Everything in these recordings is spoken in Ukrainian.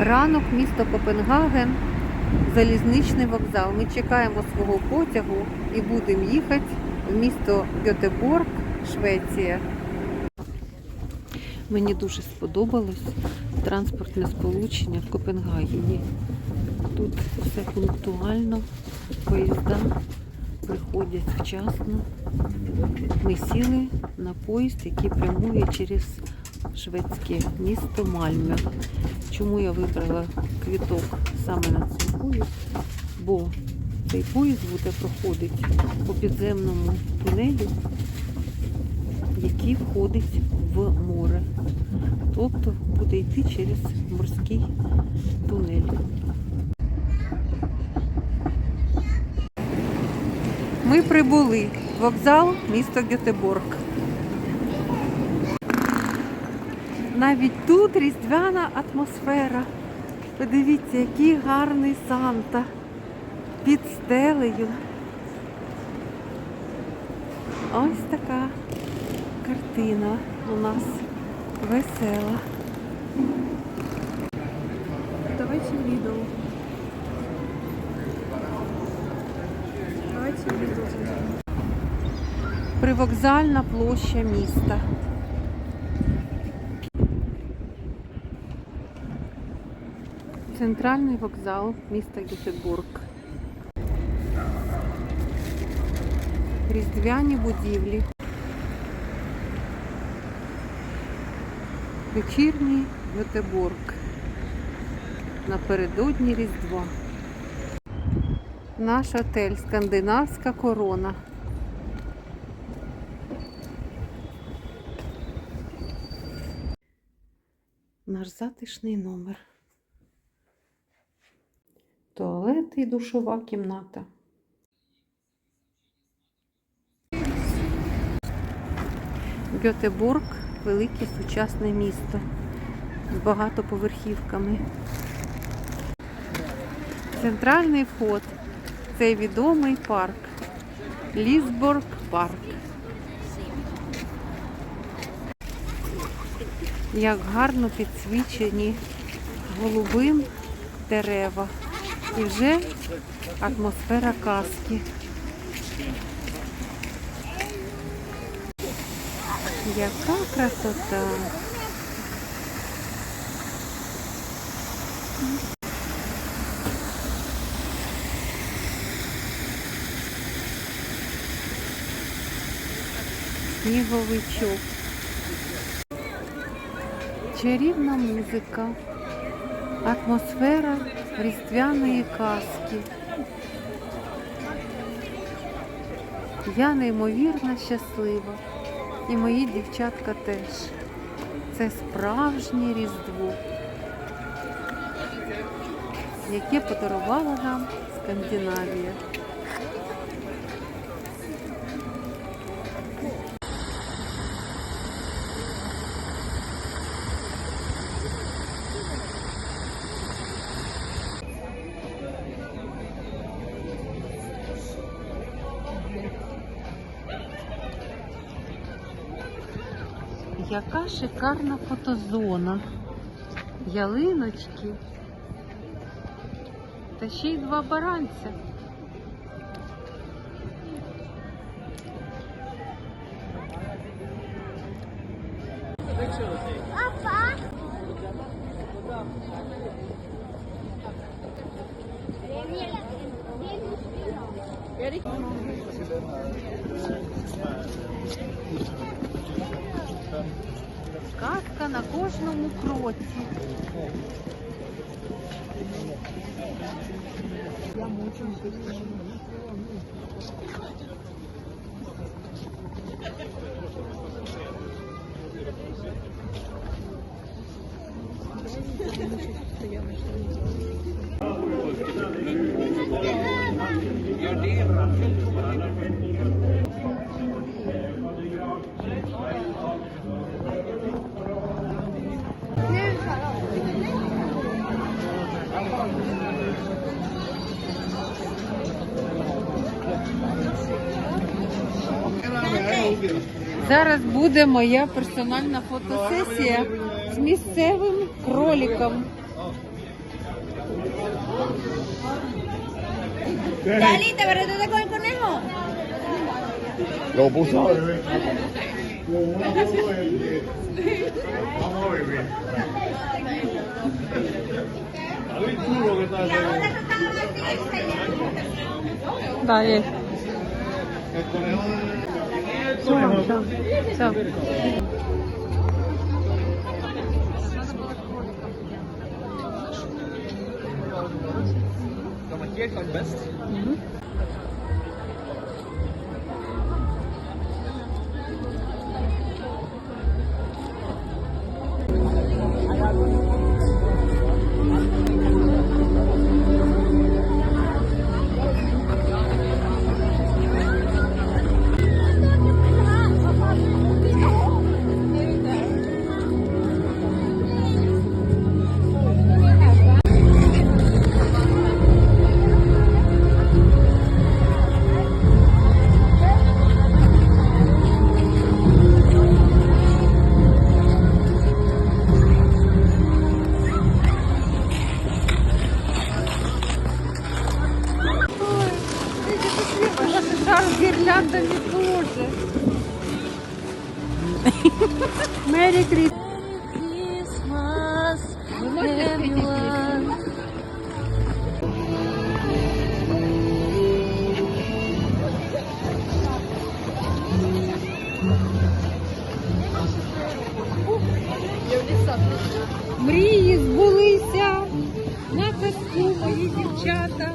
Ранок, місто Копенгаген, залізничний вокзал. Ми чекаємо свого потягу і будемо їхати в місто Гетеборг, Швеція. Мені дуже сподобалось транспортне сполучення в Копенгагені. Тут все пунктуально, поїзда приходять вчасно. Ми сіли на поїзд, який прямує через шведське місто Мальме. Чому я вибрала квіток саме на цей поїзд? Бо цей поїзд буде проходити по підземному тунелю, який входить в море. Тобто буде йти через морський тунель. Ми прибули. Вокзал місто Гетеборг. Навіть тут різдвяна атмосфера. Подивіться, який гарний Санта під стелею. Ось така картина у нас весела. Давайте Lidl. Давайте зайдем. Привокзальна площа міста. Центральний вокзал міста Гетеборг. Різдвяні будівлі. Вечірній Гетеборг. Напередодні Різдва. Наш отель Скандинавська корона. Наш затишний номер. Туалет і душова кімната. Гетеборг велике сучасне місто з багатоповерхівками. Центральний вход це відомий парк. Лісборг парк. Як гарно підсвічені голубим дерева. І вже атмосфера казки. Яка красота! Сніговичок. Чарівна музика, атмосфера різдвяної казки. Я неймовірно щаслива. І мої дівчатка теж. Це справжнє різдво, яке подарувала нам Скандинавія. Яка шикарна фотозона. Ялиночки. Та ще й два баранця. Казка на кожному кроці. Я мучу. Я Зараз буде моя персональна фотосесія з місцевим кроликом. Dali, ¿te verás con el conejo? Lo puso. Zo, zo. Dat markeert ook best. Mm -hmm. Дівчата.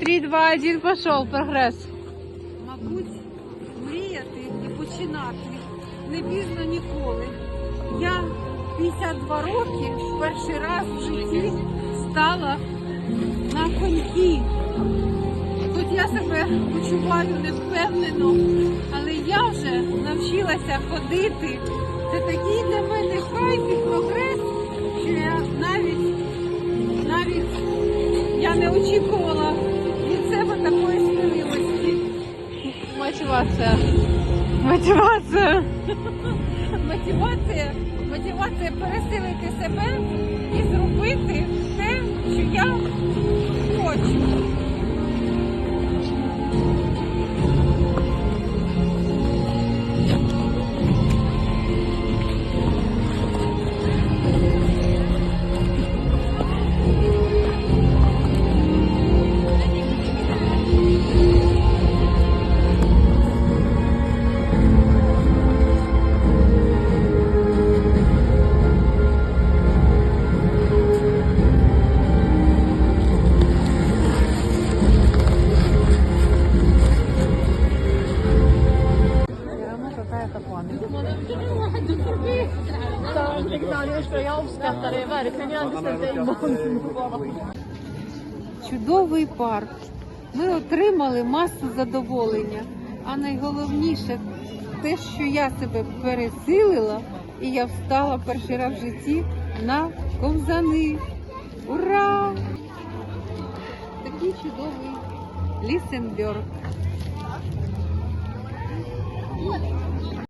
Три, два, один, пошел, прогрес. Не пізно ніколи. Я 52 роки перший раз в житті стала на коньки. Тут я себе почуваю невпевнено, але я вже навчилася ходити. Це такий для мене кайф і прогрес, що я навіть навіть я не очікувала від себе такої сміливості. Мотивація. Мотивація. Мотивація. Мотивація пересилити себе і зробити те, що я Чудовий парк. Ми отримали масу задоволення, а найголовніше те, що я себе пересилила, і я встала перший раз в житті на ковзани. Ура! Такий чудовий лісенберг.